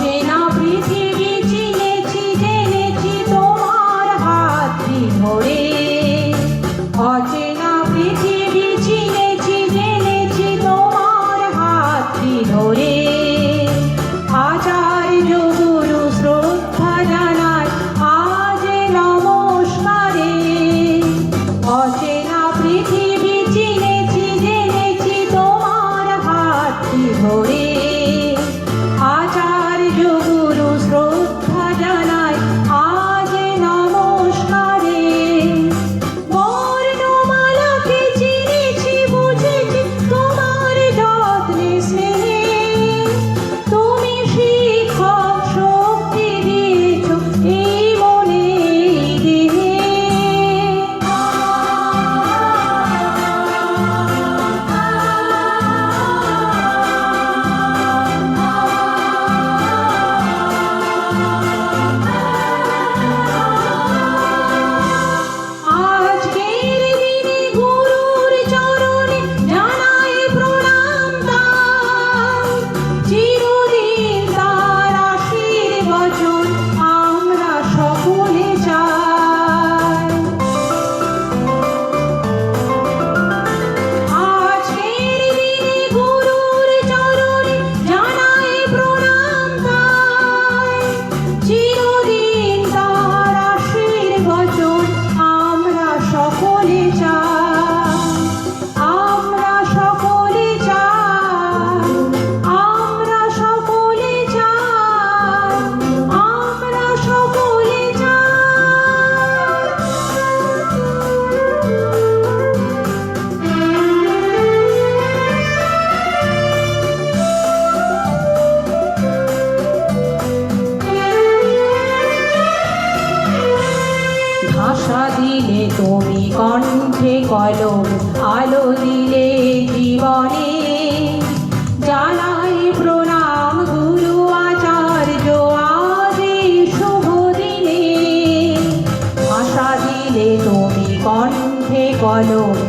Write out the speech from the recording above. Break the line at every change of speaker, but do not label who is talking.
cena. আশা দিলে তুমি কণ্ঠে কলম আলো দিলে জীবনে। জানাই প্রণাম গুরু আচার্য আদি শুভ দিনে। আশা দিলে তুমি কণ্ঠে কলম